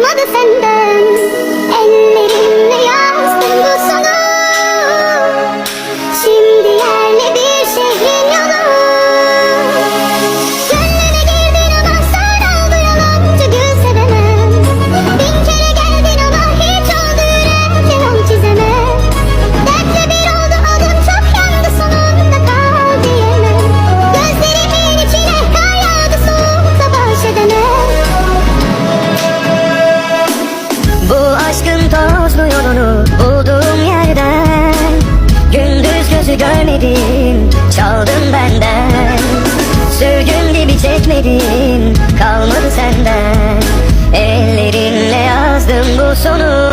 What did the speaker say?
another them? tozluyor onu bulduğum yerden Gündüz gözü görmedim çaldın benden. Sürgün gibi çekmedin kalmadı senden. Ellerinle yazdım bu sonu.